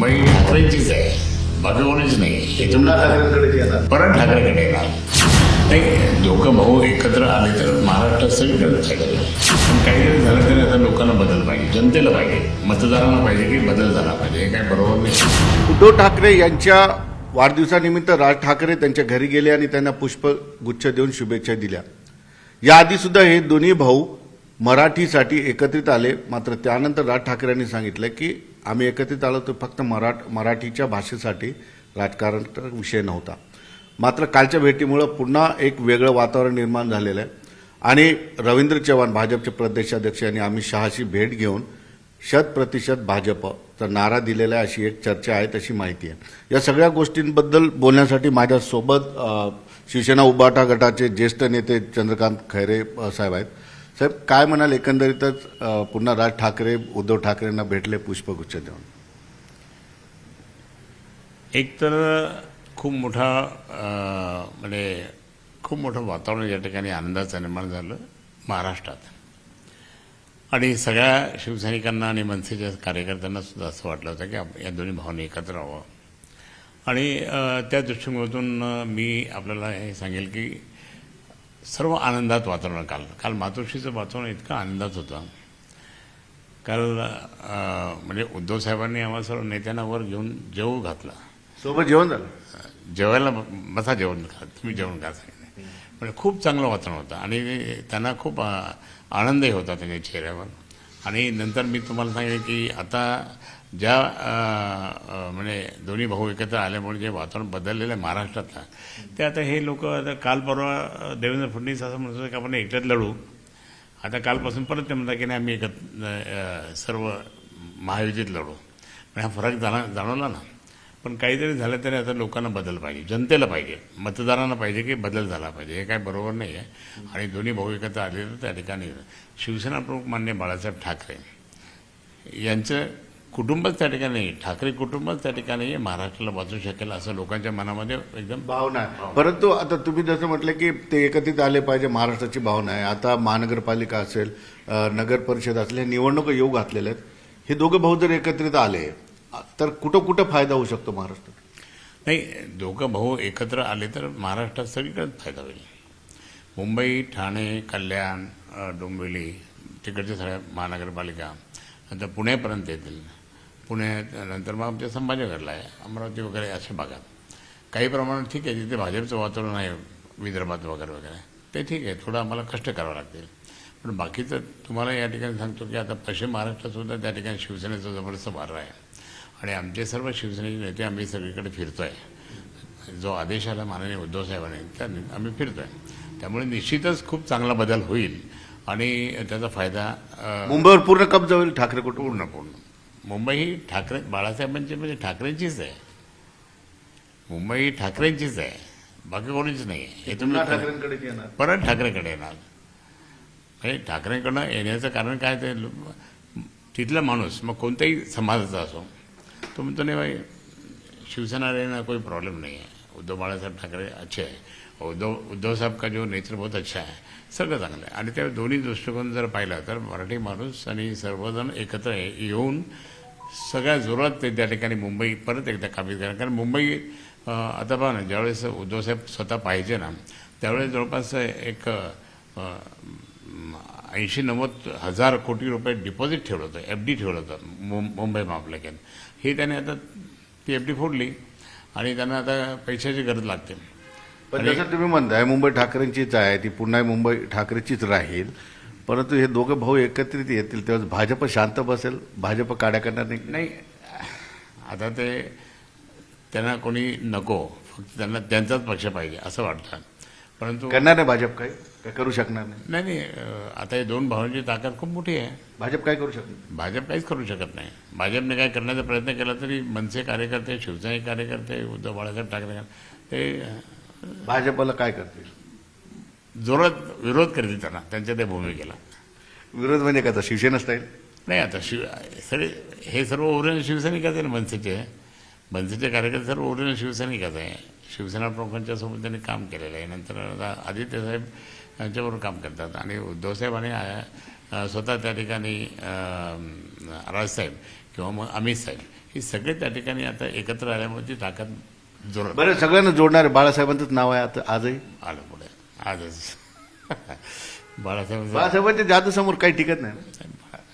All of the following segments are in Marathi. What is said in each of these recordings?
मुंबई ठाकरेंचीच आहे. कोणीच नाही. परत ठाकरेकडे येणार. नाही दोघं भाऊ एकत्र आले तर महाराष्ट्र सगळीकडे होईल पण काहीतरी झालं तरी आता लोकांना बदल पाहिजे. जनतेला पाहिजे. मतदारांना पाहिजे की बदल झाला पाहिजे. हे काय बरोबर नाही. उद्धव ठाकरे यांच्या वाढदिवसानिमित्त राज ठाकरे त्यांच्या घरी गेले आणि त्यांना पुष्पगुच्छ देऊन शुभेच्छा दिल्या. याआधी सुद्धा हे दोन्ही भाऊ मराठीसाठी एकत्रित आले. मात्र त्यानंतर राज ठाकरे यांनी सांगितलं की आम्ही एकत्रित आलो तर फक्त मराठ मराठीच्या भाषेसाठी राजकारण विषय नव्हता. मात्र कालच्या भेटीमुळं पुन्हा एक वेगळं वातावरण निर्माण झालेलं आहे. आणि रवींद्र चव्हाण भाजपचे प्रदेशाध्यक्ष यांनी अमित शहाशी भेट घेऊन शत प्रतिशत भाजपचा नारा दिलेला आहे अशी एक चर्चा आहे तशी माहिती आहे. या सगळ्या गोष्टींबद्दल बोलण्यासाठी माझ्यासोबत शिवसेना उबाटा गटाचे ज्येष्ठ नेते चंद्रकांत खैरे साहेब आहेत. साहेब काय म्हणाल एकंदरीतच पुन्हा राज ठाकरे उद्धव ठाकरेंना भेटले पुष्पगुच्छ देऊन? एक तर खूप मोठा म्हणजे खूप मोठं वातावरण या ठिकाणी आनंदाचं निर्माण झालं महाराष्ट्रात. आणि सगळ्या शिवसैनिकांना आणि मनसेच्या कार्यकर्त्यांना सुद्धा असं वाटलं होतं की या दोन्ही भावना एकत्र राहावं आणि त्या दृष्टिकोनातून मी आपल्याला हे सांगेल की सर्व आनंदात वातावरण काल. काल मातोश्रीचं वातावरण इतकं आनंदात होतं. काल म्हणजे उद्धव साहेबांनी आम्हाला सर्व नेत्यांना वर घेऊन जेवू घातलं. सोबत जेवण झालं? जेवायला बसा जेवण खा तुम्ही जेवण खा म्हणजे खूप चांगलं वातावरण होतं आणि त्यांना खूप आनंदही होता त्यांच्या चेहऱ्यावर. आणि नंतर मी तुम्हाला सांगेन की आता ज्या म्हणजे दोन्ही भाऊ एकत्र आल्यामुळे जे वातावरण बदललेलं आहे महाराष्ट्रातलं ते आता हे लोक आता काल परवा देवेंद्र फडणवीस असं म्हणत की आपण एकट्यात लढू. आता कालपासून परत ते म्हणतात की नाही आम्ही एकत्र सर्व महायुतीत लढू. पण हा फरक जाणा जाणवला ना. पण काहीतरी झालं तरी आता लोकांना बदल पाहिजे. जनतेला पाहिजे. मतदारांना पाहिजे की बदल झाला पाहिजे. हे काय बरोबर नाही आहे आणि दोन्ही भाऊ एकत्र आले तर त्या ठिकाणी शिवसेना प्रमुख मान्य बाळासाहेब ठाकरे यांचं कुटुंबच त्या ठिकाणी ठाकरे कुटुंबच त्या ठिकाणी महाराष्ट्राला वाचू शकेल असं लोकांच्या मनामध्ये एकदम भावना आहे. परंतु आता तुम्ही जसं म्हटलं की ते एकत्रित आले पाहिजे महाराष्ट्राची भावना आहे. आता महानगरपालिका असेल नगर परिषद असेल हे निवडणूक येऊ घातलेल्या आहेत. हे दोघं भाऊ जर एकत्रित आले तर कुठं कुठं फायदा होऊ शकतो महाराष्ट्रात? नाही दोघं भाऊ एकत्र आले तर महाराष्ट्रात सगळीकडेच फायदा होईल. मुंबई ठाणे कल्याण डोंबिवली तिकडच्या सगळ्या महानगरपालिका नंतर पुण्यापर्यंत येतील. पुण्यात नंतर मग आमच्या संभाजीनगरला आहे अमरावती वगैरे अशा भागात. काही प्रमाणात ठीक आहे जिथे भाजपचं वातावरण आहे विदर्भात वगैरे वगैरे ते ठीक आहे थोडं आम्हाला कष्ट करावं लागतील. पण बाकीचं तुम्हाला या ठिकाणी सांगतो की आता पश्चिम महाराष्ट्रात सुद्धा त्या ठिकाणी शिवसेनेचा जबरदस्त भार आहे. आणि आमचे सर्व शिवसेनेचे नेते आम्ही सगळीकडे फिरतो आहे जो आदेश आला माननीय उद्धव साहेबांनी त्या आम्ही फिरतो आहे त्यामुळे निश्चितच खूप चांगला बदल होईल आणि त्याचा फायदा मुंबईवर पूर्ण कब्जा होईल ठाकरे कुटुंब? पूर्ण पूर्ण. मुंबई ही ठाकरे बाळासाहेबांची म्हणजे ठाकरेंचीच आहे. मुंबई ही ठाकरेंचीच आहे. बाकी कोणीच नाही आहे. हे तुम्ही ठाकरेंकडेच येणार. परत ठाकरेकडे येणार. म्हणजे ठाकरेंकडनं येण्याचं कारण काय ते तिथला माणूस मग कोणत्याही समाजाचा असो तो म्हणतो नाही भाई शिवसेना रहना कोई प्रॉब्लम नहीं है उद्धव बाळासाहेब ठाकरे अच्छे आहे. उद्धव उद्धव साहेब का जो नेत्र बहुत अच्छा आहे सगळं चांगलं आहे. आणि त्या दोन्ही दृष्टिकोन जर पाहिला तर मराठी माणूस आणि सर्वजण एकत्र येऊन सगळ्या जोरात ते त्या ठिकाणी मुंबई परत एकदा काबीज करा. कारण मुंबई आता पहा ना ज्यावेळेस उद्धवसाहेब स्वतः पाहिजे ना त्यावेळेस जवळपास एक ऐंशी नव्वद हजार कोटी रुपये डिपॉझिट ठेवलं होतं एफ डी ठेवलं होतं मुं- मुंबई महापालिकेनं. ही त्याने आता ती एफ डी फोडली आणि त्यांना आता पैशाची गरज लागते. पण जसं तुम्ही म्हणताय मुंबई ठाकरेंचीच आहे ती पुन्हा मुंबई ठाकरेचीच राहील. परंतु हे दोघं भाऊ एकत्रित येतील तेव्हा भाजप शांत बसेल भाजप काड्या करणार नाही नाही आता ते त्यांना कोणी नको फक्त त्यांना त्यांचाच पक्ष पाहिजे असं वाटतं. परंतु करणार नाही भाजप काही? काय करू शकणार नाही? नाही नाही आता हे दोन भावांची ताकद खूप मोठी आहे. भाजप काय करू शकणार भाजप काहीच करू शकत नाही. भाजपने काय करण्याचा प्रयत्न केला तरी मनसे कार्यकर्ते शिवसेना कार्यकर्ते उद्धव बाळासाहेब ठाकरे ते भाजपला काय करतील? जोरात विरोध करतील त्यांना. त्यांच्या त्या भूमिकेला. विरोध म्हणजे काय? शिवसेना स्टाईल नाही आता शिव सगळे हे सर्व ओरिजिनल शिवसैनिकच आहे ना मनसेचे. मनसेचे कार्यकर्ते सर्व ओरिजिनल शिवसैनिकच आहे शिवसेना प्रमुखांच्या सोबत त्यांनी काम केलेलं आहे. नंतर आता आदित्य साहेब यांच्याबरोबर काम करतात. आणि उद्धव साहेब आणि स्वतः त्या ठिकाणी राजसाहेब किंवा मग अमित साहेब ही सगळे त्या ठिकाणी आता एकत्र आल्यामुळे ती ताकद जोरात बरं सगळ्यांना जोडणारे बाळासाहेबांचंच नाव आहे आता आजही? आलं पुढे. आजच. बाळासाहेब बाळासाहेबांच्या जादूसमोर काही टिकत नाही.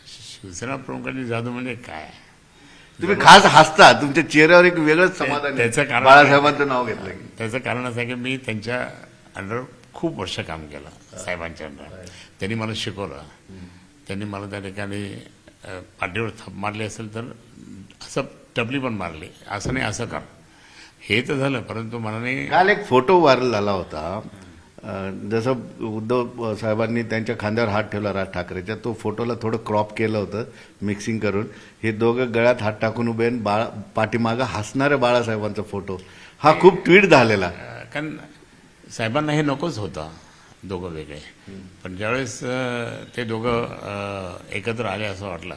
शिवसेना प्रमुखांची जादू म्हणजे काय? तुम्ही खास हसता तुमच्या चेहऱ्यावर एक वेगळंच समाधान त्याचं. कारण- बाळासाहेबांचं नाव घेतलं की. त्याचं कारण असं आहे की मी त्यांच्या अंडर खूप वर्ष काम केलं साहेबांच्या अंडर. त्यांनी मला शिकवलं. त्यांनी मला त्या ठिकाणी पाठीवर थाप मारली असेल तर असं टपली पण मारली. असं नाही असं कर हे तर झालं परंतु मनाने काल एक फोटो व्हायरल झाला होता. जसं उद्धव साहेबांनी त्यांच्या खांद्यावर हात ठेवला राज ठाकरेच्या तो फोटोला थोडं क्रॉप केलं होतं मिक्सिंग करून. हे दोघं गळ्यात हात टाकून उभे बाळा पाठीमागं हसणाऱ्या बाळासाहेबांचा फोटो. हा खूप ट्विट झालेला. कारण साहेबांना हे नकोच होतं दोघं वेगळे. पण ज्यावेळेस ते दोघं एकत्र आले असं वाटलं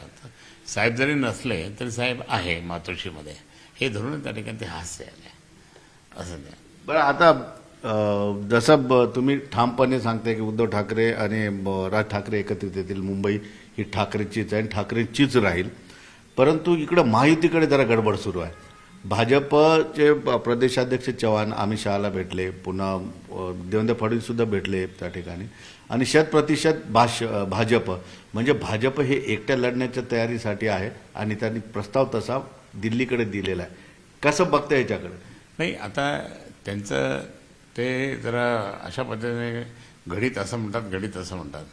साहेब जरी नसले तरी साहेब आहे मातोश्रीमध्ये. हे धरून त्या ठिकाणी ते हास्य आले असं नाही बरं आता जसं ब- तुम्ही ठामपणे सांगताय की उद्धव ठाकरे आणि राज ठाकरे एकत्रित येतील. मुंबई ही ठाकरेचीच आहे आणि ठाकरेचीच राहील. परंतु इकडं महायुतीकडे जरा गडबड सुरू आहे. भाजपचे प्रदेशाध्यक्ष चव्हाण अमित शहाला भेटले. पुन्हा देवेंद्र फडणवीससुद्धा भेटले त्या ठिकाणी. आणि शत प्रतिशत भाष भाजप. म्हणजे भाजप हे एकट्या लढण्याच्या तयारीसाठी आहे आणि त्यांनी प्रस्ताव तसा दिल्लीकडे दिलेला आहे. कसं बघता याच्याकडे? नाही आता त्यांचं ते जरा अशा पद्धतीने घडीत असं म्हणतात घडीत असं म्हणतात.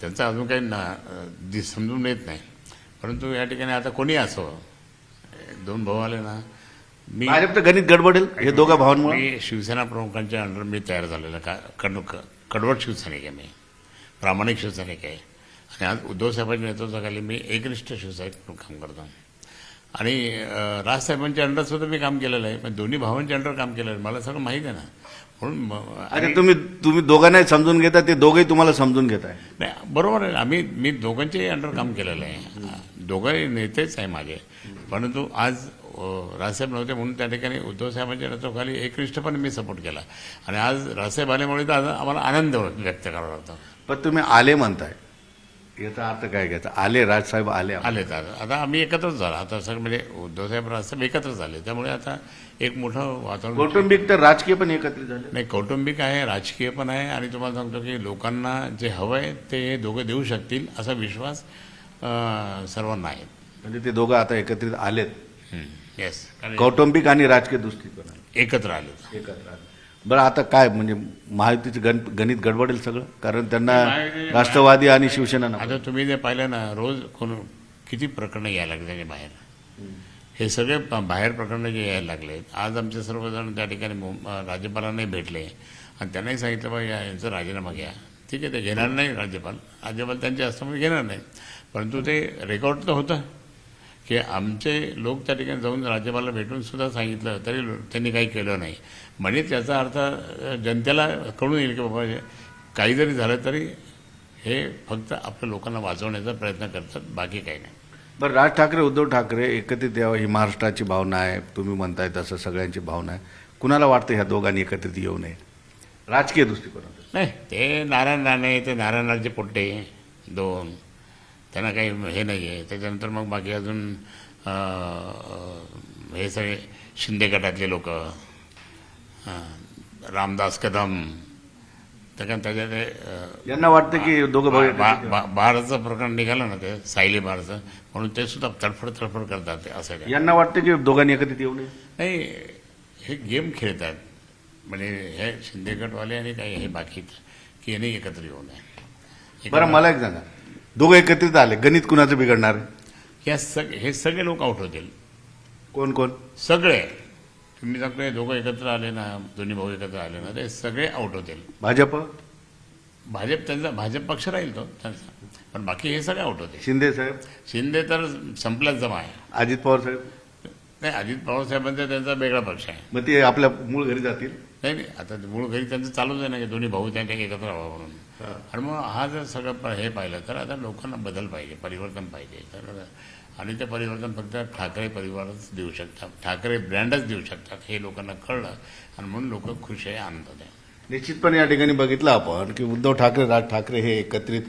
त्यांचं अजून काही ना दि- समजून येत नाही. परंतु या ठिकाणी आता कोणी असो दोन भाऊ आले ना मी भाजपचं गणित गडबडेल हे दोघा भावांमुळे? मी शिवसेना प्रमुखांच्या अंडर मी तयार झालेला का कड कडवट शिवसैनिक आहे मी. प्रामाणिक शिवसैनिक आहे. आणि आज उद्धव साहेबांच्या नेतृत्वाखाली मी एकनिष्ठ शिवसैनिक म्हणून काम करतो. आणि राजसाहेबांच्या अंडर सुद्धा मी काम केलेलं आहे. पण दोन्ही भावांच्या अंडर काम केलेलं आहे. मला सगळं माहीत आहे ना. म्हणून अरे तुम्ही तुम्ही दोघांनाही समजून घेता ते दोघंही तुम्हाला समजून घेत आहे. नाही बरोबर आहे. आम्ही मी दोघांच्याही अंडर काम केलेलं आहे. दोघंही नेतेच आहे माझे परंतु आज राजसाहेब नव्हते म्हणून त्या ठिकाणी उद्धव साहेबांच्या नेतृत्वाखाली एकनिष्ठपणे मी सपोर्ट केला. आणि आज राजसाहेब आल्यामुळे तर आम्हाला आनंद व्यक्त करावा लागतो. पण तुम्ही आले म्हणताय. याचा अर्थ काय घ्यायचा? आले राजसाहेब आले आले तर आता आम्ही एकत्रच झालो. आता सगळं म्हणजे उद्धव साहेब राजसाहेब एकत्र झाले. त्यामुळे आता एक मोठं वातावरण कौटुंबिक तर राजकीय पण एकत्रित झाले. नाही कौटुंबिक आहे राजकीय पण आहे. आणि तुम्हाला सांगतो की लोकांना जे हवं आहे ते हे दोघं देऊ शकतील असा विश्वास अं, सर्वांना आहे. म्हणजे ते दोघं आता एकत्रित आलेत. येस कौटुंबिक आणि राजकीय दृष्टिकोन एकत्र आले एकत्र आले बरं आता काय म्हणजे महायुतीचं गण गणित गडबडेल सगळं? कारण त्यांना राष्ट्रवादी आणि शिवसेना. आता तुम्ही जे पाहिलं ना रोज कोण किती प्रकरणं यायला लागले त्याच्या बाहेर? हे सगळे बाहेर प्रकरणं जे यायला लागले आज आमचे सर्वजण त्या ठिकाणी राज्यपालांनाही भेटले. आणि त्यांनाही सांगितलं बा या यांचा राजीनामा घ्या. ठीक आहे ते घेणार नाही राज्यपाल. राज्यपाल त्यांचे असल्यामुळे घेणार नाही. परंतु ते रेकॉर्ड तर होतं. की आमचे लोक त्या ठिकाणी जाऊन राज्यपालाला भेटून सुद्धा सांगितलं तरी त्यांनी काही केलं नाही. म्हणजे त्याचा अर्थ जनतेला कळून येईल की बाबा काही जरी झालं तरी हे फक्त आपल्या लोकांना वाचवण्याचा प्रयत्न करतात बाकी काही नाही. बरं राज ठाकरे उद्धव ठाकरे एकत्रित यावं ही महाराष्ट्राची भावना आहे. तुम्ही म्हणताय तसं सगळ्यांची भावना आहे. कुणाला वाटतं ह्या दोघांनी एकत्रित येऊ नये? राजकीय दृष्टिकोनातून. नाही ते नारायण राणे ते नारायण राजे पोट्टे दोन. त्यांना काही हे नाही आहे त्याच्यानंतर मग बाकी अजून हे सगळे शिंदे गटातले लोक. रामदास कदम त्या त्याच्यात यांना वाटतं की दोघं बारचं प्रकरण निघालं ना ते सायली बारचं म्हणून ते सुद्धा तडफड तडफड करतात ते असं काय. यांना वाटतं की दोघांनी एकत्रित येऊ नये? नाही हे गेम खेळतात. म्हणजे हे शिंदे गटवाले आणि काही हे बाकी की यांनी एकत्र येऊ नये. बरं मला एक सांगा. दोघं एकत्रित आले गणित कुणाचं बिघडणार? या सग हे सगळे लोक आउट होतील. कोण कोण? सगळे. तुम्ही सांगतोय दोघं एकत्र आले ना दोन्ही भाऊ एकत्र आले ना ते सगळे आउट होतील. भाजप? भाजप त्यांचा भाजप पक्ष राहील तो त्यांचा. पण बाकी हे सगळे आउट होते शिंदे साहेब? शिंदे तर संपल्याच जमा आहे. अजित पवार साहेब? नाही अजित पवार साहेबांचा त्यांचा वेगळा पक्ष आहे. मग ते आपल्या मूळ घरी जातील? नाही नाही आता मूळ घरी त्यांचं चालूच आहे ना की दोन्ही भाऊ त्यांच्या एकत्र व्हावं म्हणून. आणि मग हा जर सगळं प- हे पाहिलं तर आता लोकांना बदल पाहिजे परिवर्तन पाहिजे. तर आणि ते परिवर्तन फक्त ठाकरे परिवारच देऊ शकतात ठाकरे ब्रँडच देऊ शकतात हे लोकांना कळलं आणि म्हणून लोक खुश आहे आनंद आहे. निश्चितपणे या ठिकाणी बघितलं आपण की उद्धव ठाकरे राज ठाकरे हे एकत्रित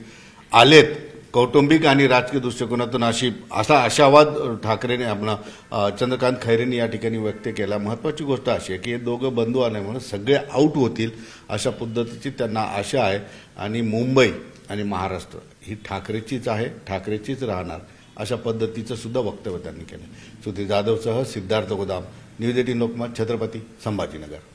आलेत. कौटुंबिक आणि राजकीय दृष्टिकोनातून अशी असा आशावाद ठाकरेने आपला चंद्रकांत खैरेंनी या ठिकाणी व्यक्त केला. महत्वाची गोष्ट अशी आहे की हे दोघं बंधू आल्यामुळे सगळे आऊट होतील अशा पद्धतीची त्यांना आशा आहे. आणि मुंबई आणि महाराष्ट्र ही ठाकरेचीच आहे ठाकरेचीच राहणार अशा पद्धतीचं सुद्धा वक्तव्य त्यांनी केलं. सुधीर जाधवसह सिद्धार्थ गोदाम न्यूज एटीन लोकमत छत्रपती संभाजीनगर.